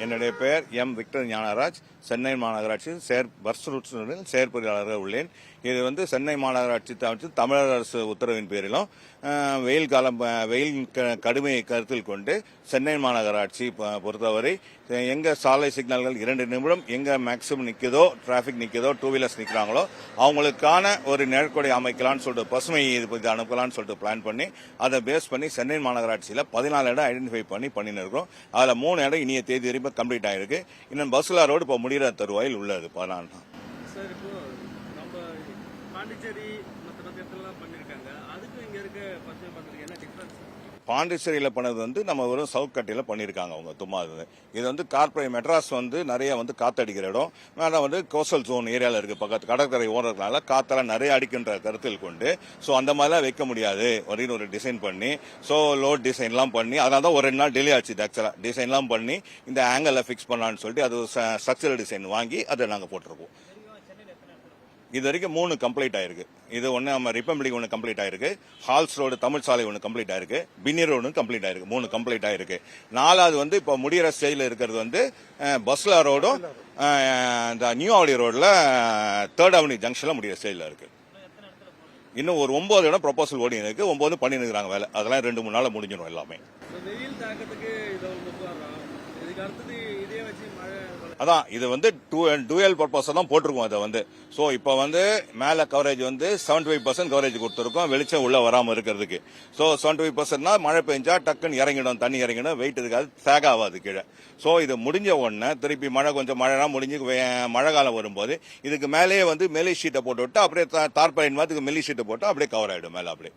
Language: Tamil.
என்னுடைய பெயர் எம் விக்டர் ஞானராஜ். சென்னை மாநகராட்சி செயற் பஸ் ரூட்ஸுடன் செயற்பொறியாளராக உள்ளேன். இது வந்து சென்னை மாநகராட்சி தவிர்த்து தமிழக அரசு உத்தரவின் பேரிலும் வெயில் காலம் வெயில் க- கடுமையை கருத்தில் கொண்டு சென்னை மாநகராட்சி ப- பொறுத்தவரை எங்கே சாலை சிக்னல்கள் இரண்டு நிமிடம் எங்கே மேக்ஸிமம் நிற்குதோ டிராஃபிக் நிற்குதோ டூ வீலர்ஸ் நிற்கிறாங்களோ அவங்களுக்கான ஒரு நிழற்கொடை அமைக்கலாம்னு சொல்லிட்டு பசுமை இது இது அனுப்பலாம்னு சொல்லிட்டு பிளான் பண்ணி அதை பேஸ் பண்ணி சென்னை மாநகராட்சியில் பதினாலு இடம் ஐடென்டிஃபை பண்ணி பண்ணின்னு இருக்கிறோம். அதில் மூணு இடம் இனிய தேதி வரைக்கும் கம்ப்ளீட் ஆயிருக்கு. இன்னும் பஸ்லா ரோடு இப்போ முடிகிற தருவாயில் உள்ளது. பதினாலு தான் சார் இப்போ நம்ம பாண்டிச்சேரி மற்ற மற்ற இடத்துலலாம் பண்ணியிருக்காங்க அதுக்கும் இங்க இருக்க பசுமை பந்தலுக்கு என்ன டிஃபரன்ஸ் பாண்டிச்சேரியில் பண்ணது வந்து நம்ம வெறும் சவுக்கட்டியில் பண்ணியிருக்காங்க அவங்க தும்மா இது. இது வந்து கார்பரேட் மெட்ராஸ் வந்து நிறைய வந்து காத்தடிக்கிற இடம். மேலே வந்து கோஸ்டல் ஜோன் ஏரியாவில் இருக்குது பக்கத்து கடற்கரை ஓடுறதுனால காற்றெல்லாம் நிறைய அடிக்கின்ற கருத்தில் கொண்டு ஸோ அந்த மாதிரிலாம் வைக்க முடியாது. அப்படின்னு ஒரு டிசைன் பண்ணி ஸோ லோட் டிசைன்லாம் பண்ணி அதனால தான் ஒரு ரெண்டு நாள் டிலே ஆச்சு ஆக்சுவலாக டிசைன்லாம் பண்ணி இந்த ஆங்கிளில் ஃபிக்ஸ் பண்ணலான்னு சொல்லிட்டு அது ஸ்ட்ரக்சரல் டிசைன் வாங்கி அதை நாங்கள் போட்டிருக்கோம். இது வரைக்கும் மூணு கம்ப்ளீட் ஆயிருக்கு. இது ஒன்று நம்ம ரிப்பப்ளிக் ஒன்று கம்ப்ளீட் ஆயிருக்கு. ஹால்ஸ் ரோடு தமிழ் சாலை ஒன்று கம்ப்ளீட் ஆயிருக்கு. பின்னி ரோடு கம்ப்ளீட் ஆயிருக்கு. மூணு கம்ப்ளீட் ஆயிருக்கு. நாலாவது வந்து இப்போ முடிகிற ஸ்டேஜில் இருக்கிறது வந்து பஸ்லா ரோடும் இந்த நியூ ஆவடி ரோடில் தேர்ட் அவனி ஜங்ஷனில் முடிகிற ஸ்டேஜில் இருக்கு. இன்னும் ஒரு ஒன்பது இடம் ப்ரொபோசல் ஓடி இருக்கு ஒன்பது பண்ணி இருக்கிறாங்க வேலை. அதெல்லாம் ரெண்டு மூணு நாள் முடிஞ்சிடும் எல்லாமே. அதான் இது வந்து டூயல் பர்பஸ் தான் போட்டிருக்கோம் அதை வந்து. ஸோ இப்போ வந்து மேலே கவரேஜ் வந்து செவன்டி ஃபைவ் பர்சன்ட் கவரேஜ் கொடுத்துருக்கோம். வெளிச்சம் உள்ளே வராமல் இருக்கிறதுக்கு. ஸோ செவன்டி ஃபைவ் பர்சன்ட்னா மழை பெஞ்சா டக்குன்னு இறங்கிடும் தண்ணி இறங்கிடும் வெயிட் இருக்காது சேக் ஆகாது கீழே. ஸோ இது முடிஞ்ச உடனே திருப்பி மழை கொஞ்சம் மழைலாம் முடிஞ்சு மழை காலம் வரும்போது இதுக்கு மேலேயே வந்து மெலி ஷீட்டை போட்டு விட்டு அப்படியே தார்பாயின் மாதிரி மெல்லி ஷீட்டை போட்டு அப்படியே கவர் ஆகிடும் மேலே அப்படியே.